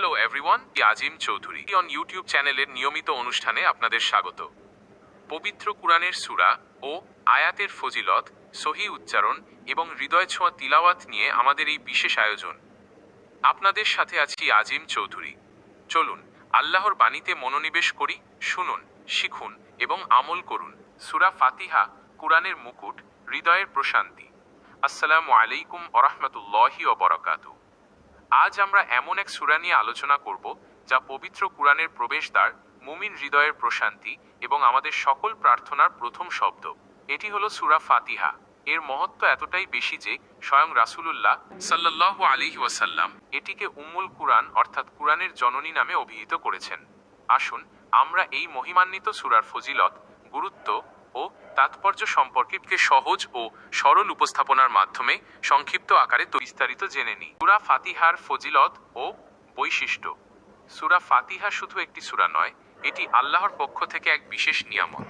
Hello everyone Azim Chowdhury on YouTube চ্যানেলের নিয়মিত অনুষ্ঠানে আপনাদের স্বাগত। পবিত্র কুরআনের সুরা ও আয়াতের ফজিলত, সহি উচ্চারণ এবং হৃদয় ছোঁয়া তিলাওয়াত নিয়ে আমাদের এই বিশেষ আয়োজন। আপনাদের সাথে আছি আজিম চৌধুরী চলুন, আল্লাহর বাণীতে মনোনিবেশ করি, শুনুন, শিখুন এবং আমল করুন। সুরা ফাতিহা, কুরআনের মুকুট, হৃদয়ের প্রশান্তি। আসসালামু আলাইকুম ওরহমতুল্লাহি বরকাতু আজ আমরা এমন এক সূরা নিয়ে আলোচনা করব, যা পবিত্র কুরআনের প্রবেশদ্বার, মুমিন হৃদয়ের প্রশান্তি এবং আমাদের সকল প্রার্থনার প্রথম শব্দ। এটি হলো সুরা ফাতিহা। এর মহত্ব এতটাই বেশি যে, স্বয়ং রাসূলুল্লাহ সাল্লাল্লাহু আলাইহি ওয়াসাল্লাম এটিকে উম্মুল কুরআন অর্থাৎ কুরআনের জননী নামে অভিহিত করেছেন। আসুন, আমরা এই মহিমান্বিত সুরার ফজিলত, গুরুত্ব ও তাৎপর্য সম্পর্কে সহজ ও সরল উপস্থাপনার মাধ্যমে সংক্ষিপ্ত আকারে বিস্তারিত জেনে নিই। সুরা ফাতিহার ফজিলত ও বৈশিষ্ট্য। সুরা ফাতিহা শুধু একটি সূরা নয়, এটি আল্লাহর পক্ষ থেকে এক বিশেষ নিয়ামত।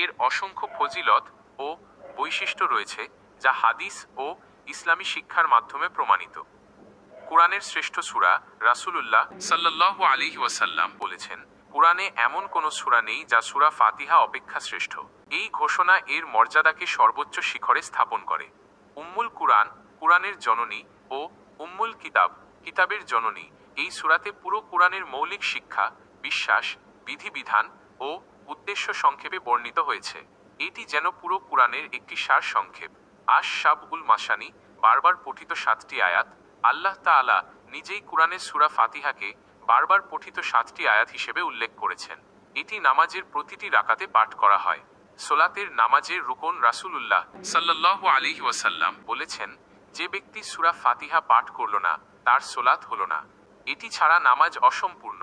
এর অসংখ্য ফজিলত ও বৈশিষ্ট্য রয়েছে, যা হাদিস ও ইসলামী শিক্ষার মাধ্যমে প্রমাণিত। কোরআনের শ্রেষ্ঠ সূরা রাসূলুল্লাহ সাল্লাল্লাহু আলাইহি ওয়াসাল্লাম বলেছেন, কোরআনে এমন কোনো সূরা নেই যা সূরা ফাতিহা অপেক্ষা শ্রেষ্ঠ। এই ঘোষণা এর মর্যাদাকে সর্বোচ্চ শিখরে স্থাপন করে। উম্মুল কুরআন, কুরআনের জননী ও উম্মুল কিতাব, কিতাবের জননী, এই সুরাতে পুরো কোরআনের মৌলিক শিক্ষা, বিশ্বাস, বিধিবিধান ও উদ্দেশ্য সংক্ষেপে বর্ণিত হয়েছে। এটি যেন পুরো কোরআনের একটি সার সংক্ষেপ। আশ শাব উল মাসানি বারবার পঠিত সাতটি আয়াত, আল্লাহ তাআলা নিজেই কোরআনের সুরা ফাতিহাকে বারবার পঠিত সাতটি আয়াত হিসেবে উল্লেখ করেছেন। এটি নামাজের প্রতিটি রাকাতে পাঠ করা হয়। সোলাতের নামাজের রুকন রাসূলুল্লাহ সাল্লাল্লাহু আলাইহি ওয়াসাল্লাম বলেছেন, যে ব্যক্তি সুরা ফাতিহা পাঠ করল না, তার সোলাত হল না। এটি ছাড়া নামাজ অসম্পূর্ণ,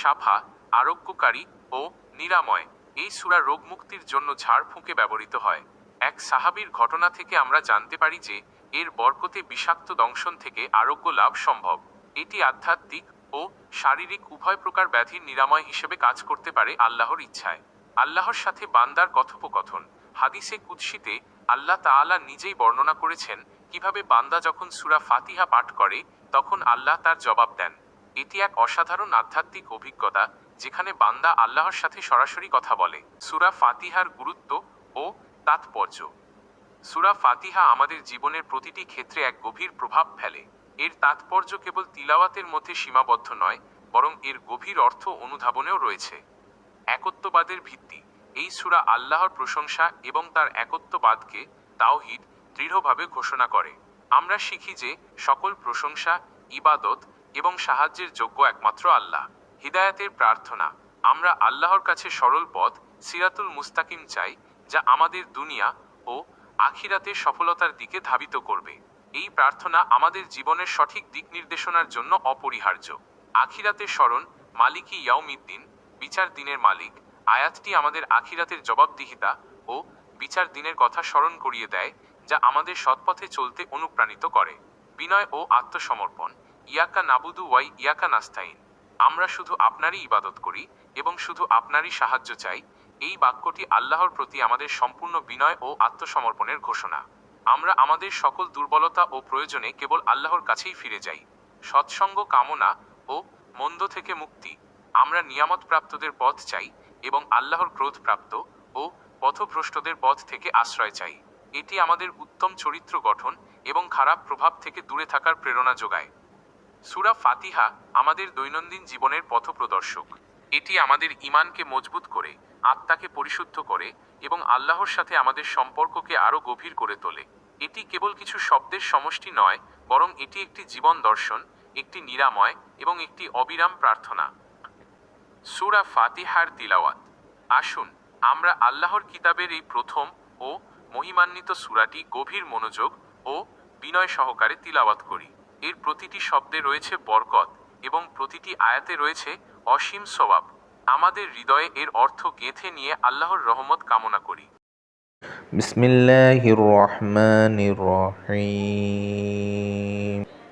সাফা, আরোগ্যকারী ও নিরাময়। এই সুরা রোগ মুক্তির জন্য ঝাড়ফুঁকে ব্যবহৃত হয়। এক সাহাবীর ঘটনা থেকে আমরা জানতে পারি যে, এর বরকতে বিষাক্ত দংশন থেকে আরোগ্য লাভ সম্ভব। এটি আধ্যাত্মিক ও শারীরিক উভয় প্রকার ব্যাধির নিরাময় হিসেবে কাজ করতে পারে আল্লাহর ইচ্ছায়। আল্লাহর সাথে বান্দার কথোপকথন। হাদিসে কুৎসিতে আল্লাহ তাআলা নিজেই বর্ণনা করেছেন, কীভাবে বান্দা যখন সুরা ফাতিহা পাঠ করে, তখন আল্লাহ তার জবাব দেন। এটি এক অসাধারণ আধ্যাত্মিক অভিজ্ঞতা, যেখানে বান্দা আল্লাহর সাথে সরাসরি কথা বলে। সুরা ফাতিহার গুরুত্ব ও তাৎপর্য। সুরা ফাতিহা আমাদের জীবনের প্রতিটি ক্ষেত্রে এক গভীর প্রভাব ফেলে। এর তাৎপর্য কেবল তিলাওয়াতের মধ্যে সীমাবদ্ধ নয়, বরং এর গভীর অর্থ অনুধাবনেও রয়েছে। একত্ববাদের ভিত্তি। এই সুরা আল্লাহর প্রশংসা এবং তার একত্ববাদকে তাওহিদ দৃঢ়ভাবে ঘোষণা করে। আমরা শিখি যে সকল প্রশংসা, ইবাদত এবং সাহায্যের যোগ্য একমাত্র আল্লাহ। হিদায়াতের প্রার্থনা, আমরা আল্লাহর কাছে সরল পথ, সিরাতুল মুস্তাকিম চাই, যা আমাদের দুনিয়া ও আখিরাতের সফলতার দিকে ধাবিত করবে। এই প্রার্থনা আমাদের জীবনের সঠিক দিক নির্দেশনার জন্য অপরিহার্য। আখিরাতের স্মরণ মালিকি ইয়াউমিদ্দিন বিচার দিনের মালিক। আয়াতটি আমাদের আখিরাতের জবাবদিহিতা ও বিচার দিনের কথা স্মরণ করিয়ে দেয়, যা আমাদের সৎপথে চলতে অনুপ্রাণিত করে। বিনয় ও আত্মসমর্পণ। ইয়াকা নাবুদু ওয়াই ইয়াকা নাস্তাইন। আমরা শুধু আপনারই ইবাদত করি এবং শুধু আপনারই সাহায্য চাই। এই বাক্যটি আল্লাহর প্রতি আমাদের সম্পূর্ণ বিনয় ও আত্মসমর্পণের ঘোষণা। আমরা আমাদের সকল দুর্বলতা ও প্রয়োজনে কেবল আল্লাহর কাছেই ফিরে যাই। সৎসঙ্গ কামনা ও মন্দ থেকে মুক্তি আমরা নিয়ামত প্রাপ্তদের পথ চাই এবং আল্লাহর ক্রোধ প্রাপ্ত ও পথভ্রষ্টদের পথ থেকে আশ্রয় চাই। এটি আমাদের উত্তম চরিত্র গঠন এবং খারাপ প্রভাব থেকে দূরে থাকার প্রেরণা যোগায়। সুরা ফাতিহা আমাদের দৈনন্দিন জীবনের পথপ্রদর্শক। এটি আমাদের ইমানকে মজবুত করে, আত্মাকে পরিশুদ্ধ করে এবং আল্লাহর সাথে আমাদের সম্পর্ককে আরও গভীর করে তোলে। এটি কেবল কিছু শব্দের সমষ্টি নয়, বরং এটি একটি জীবন দর্শন, একটি নিরাময় এবং একটি অবিরাম প্রার্থনা। সুরা ফাতিহার তিলাওয়াত। আসুন, আমরা আল্লাহর কিতাবের এই প্রথম ও মহিমান্বিত সুরাটি গভীর মনোযোগ ও বিনয় সহকারে তিলাওয়াত করি। এর প্রতিটি শব্দে রয়েছে বরকত এবং প্রতিটি আয়াতে রয়েছে অসীম স্বভাব আমাদের হৃদয়ে এর অর্থ গেঁথে নিয়ে আল্লাহর রহমত কামনা করি। বিসমিল্লাহির রহমানির রহিম।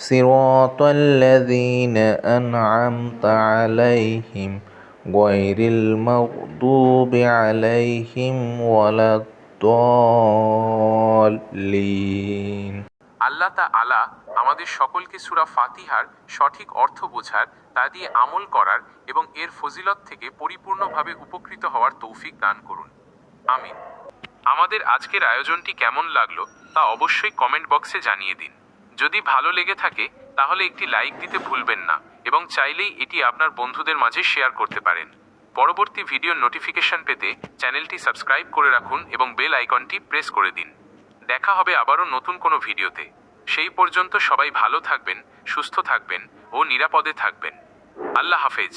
صراط الذين أنعمت عليهم غير المغضوب عليهم ولا الضالين আল্লাহ তা আলা আমাদের সকলকে সুরা ফাতিহার সঠিক অর্থ বোঝার তা দিয়ে আমল করার এবং এর ফজিলত থেকে পরিপূর্ণভাবে উপকৃত হওয়ার তৌফিক দান করুন আমিন আমাদের আজকের আয়োজনটি কেমন লাগলো তা অবশ্যই কমেন্ট বক্সে জানিয়ে দিন যদি ভালো লেগে থাকে, তাহলে একটি লাইক দিতে ভুলবেন না এবং চাইলেই এটি আপনার বন্ধুদের মাঝে শেয়ার করতে পারেন। পরবর্তী ভিডিওর নোটিফিকেশন পেতে চ্যানেলটি সাবস্ক্রাইব করে রাখুন এবং বেল আইকনটি প্রেস করে দিন। দেখা হবে আবারও নতুন কোনো ভিডিওতে। সেই পর্যন্ত সবাই ভালো থাকবেন, সুস্থ থাকবেন ও নিরাপদে থাকবেন। আল্লাহ হাফেজ।